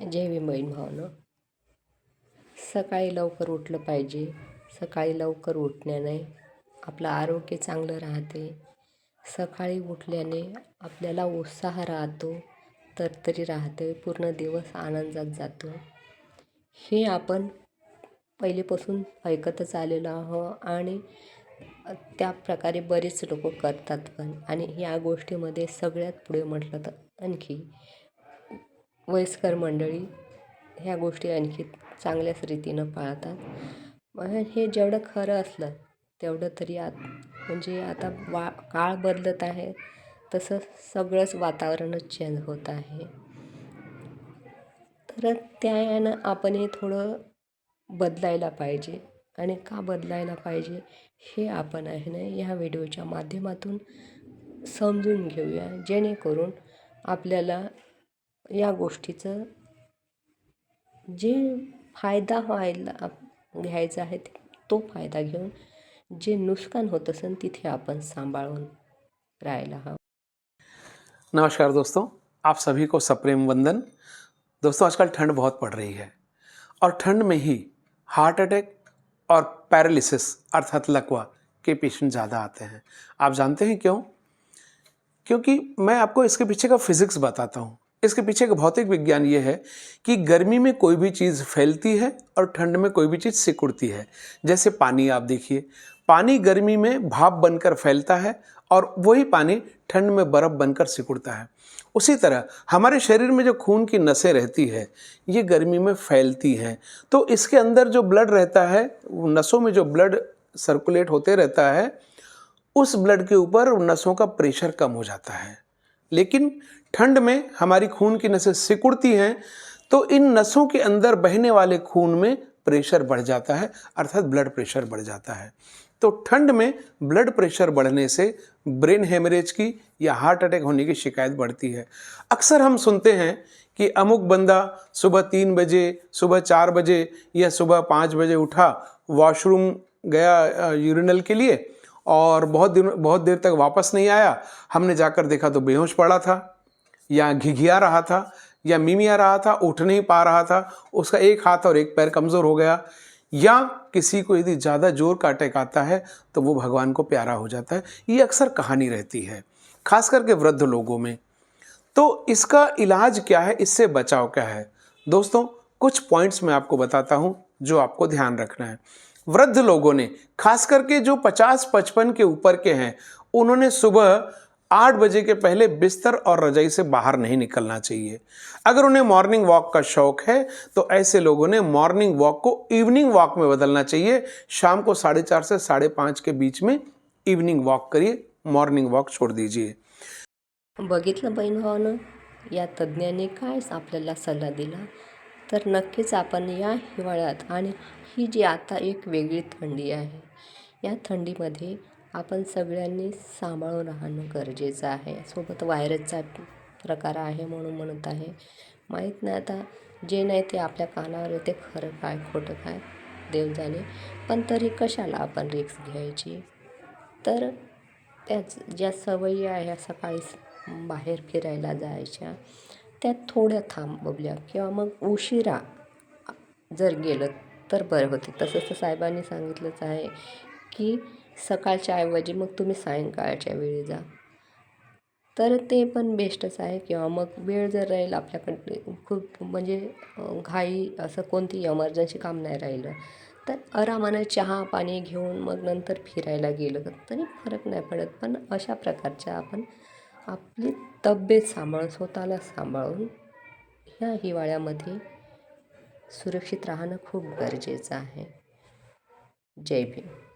जय भीम बहीण सकाळी लवकर उठलं पाहिजे. सकाळी लवकर उठण्याने आपलं आरोग्य चांगलं राहते. सकाळी उठल्याने आपल्याला उत्साह राहतो तरतरी राहते पूर्ण दिवस आनंदात जातो. हे आपण पहिलेपासून ऐकतच आलेलो आहो आणि त्या प्रकारे बरेच लोक करतात पण. आणि या गोष्टीमध्ये सगळ्यात पुढे म्हटलं तर आणखी वयस्कर मंडळी ह्या गोष्टी आणखी चांगल्याच रीतीनं पाळतात. हे जेवढं खरं असलं तेवढं तरी आत म्हणजे आता वा काळ बदलत आहे तसं सगळंच वातावरणच चेंज होत आहे. तर त्या यानं आपण हे थोडं बदलायला पाहिजे. आणि का बदलायला पाहिजे हे आपण आहे ना ह्या व्हिडिओच्या माध्यमातून समजून घेऊया. जेणेकरून आपल्याला या गोष्टीचं जे फ़ायदा व्हायला घ्यायचा आहे तो फ़ायदा घेऊन जे नुकसान होत असेल तिथे आपण सांभाळून राहायला हवं. नमस्कार दोस्तों, आप सभी को सप्रेम वंदन। दोस्तों, आजकल ठंड बहुत पड़ रही है और ठंड में ही हार्ट अटैक और पैरालिसिस अर्थात लकवा के पेशेंट ज़्यादा आते हैं। आप जानते हैं क्यों? क्योंकि मैं आपको इसके पीछे का फिजिक्स बताता हूँ। इसके पीछे का भौतिक विज्ञान ये है कि गर्मी में कोई भी चीज़ फैलती है और ठंड में कोई भी चीज़ सिकुड़ती है। जैसे पानी, आप देखिए, पानी गर्मी में भाप बनकर फैलता है और वही पानी ठंड में बर्फ़ बनकर सिकुड़ता है। उसी तरह, हमारे शरीर में जो खून की नसें रहती है, ये गर्मी में फैलती हैं। तो इसके अंदर जो ब्लड रहता है नसों में जो ब्लड सर्कुलेट होते रहता है, उस ब्लड के ऊपर नसों का प्रेशर कम हो जाता है। लेकिन ठंड में हमारी खून की नसें सिकुड़ती हैं तो इन नसों के अंदर बहने वाले खून में प्रेशर बढ़ जाता है, अर्थात ब्लड प्रेशर बढ़ जाता है। तो ठंड में ब्लड प्रेशर बढ़ने से ब्रेन हेमरेज की या हार्ट अटैक होने की शिकायत बढ़ती है। अक्सर हम सुनते हैं कि अमुक बंदा सुबह तीन बजे, सुबह चार बजे या सुबह पाँच बजे उठा, वॉशरूम गया यूरिनल के लिए और बहुत दिन, बहुत देर तक वापस नहीं आया। हमने जाकर देखा तो बेहोश पड़ा था, या घिघिया रहा था, या मिमिया रहा था, उठ नहीं पा रहा था, उसका एक हाथ और एक पैर कमज़ोर हो गया, या किसी को यदि ज़्यादा ज़ोर का अटैक आता है तो वो भगवान को प्यारा हो जाता है। ये अक्सर कहानी रहती है, खास करके वृद्ध लोगों में। तो इसका इलाज क्या है? इससे बचाव क्या है? दोस्तों, कुछ पॉइंट्स मैं आपको बताता हूँ, जो आपको ध्यान रखना है। वृद्ध लोगों ने, खास करके जो 50-55 के ऊपर के हैं, उन्होंने सुबह आठ बजे के पहले बिस्तर और रजाई से बाहर नहीं निकलना चाहिए। अगर उन्हें मॉर्निंग वॉक का शौक है तो ऐसे लोगों ने मॉर्निंग वॉक को इवनिंग वॉक में बदलना चाहिए। शाम को साढ़े चार से साढ़े पाँच के बीच में इवनिंग वॉक करिए मॉर्निंग वॉक छोड़ दीजिए। बघितलं बहीण भावानं या तज्ज्ञांनी काय आपल्याला सल्ला दिला? तर नक्कीच आपण या हिवाळ्यात आणि ही जी आता एक वेगळी थंडी आहे या थंडीमध्ये आपण सगळ्यांनी सांभाळून राहणं गरजेचं आहे. सोबत व्हायरसचा प्रकार आहे म्हणून म्हणत आहे. माहीत नाही आता जे नाही ते आपल्या कानावर येते खरं काय खोटं काय देव जाणे पण तरी कशाला आपण रिक्स घ्यायची? तर त्याच ज्या सवयी आहे सकाळी बाहेर फिरायला जायच्या त्या थोड्या थांबवल्या किंवा मग उशिरा जर गेलं तर बरं होते. तसंच साहेबांनी सांगितलंच आहे की सकाळच्या ऐवजी मग तुम्ही सायंकाळच्या वेळी जा. तर ते पण बेस्टच आहे किंवा मग वेळ जर राहील आपल्याकडे खूप म्हणजे घाई असं कोणती एमर्जन्सी काम नाही राहिलं तर आरामानं चहा पाणी घेऊन मग नंतर फिरायला गेलं तरी फरक नाही पडत. पण अशा प्रकारच्या आपण आपली तब्येत सांभाळून स्वतःला सांभाळून ह्या हिवाळ्यामध्ये सुरक्षित राहणं खूप गरजेचं आहे. जय भीम.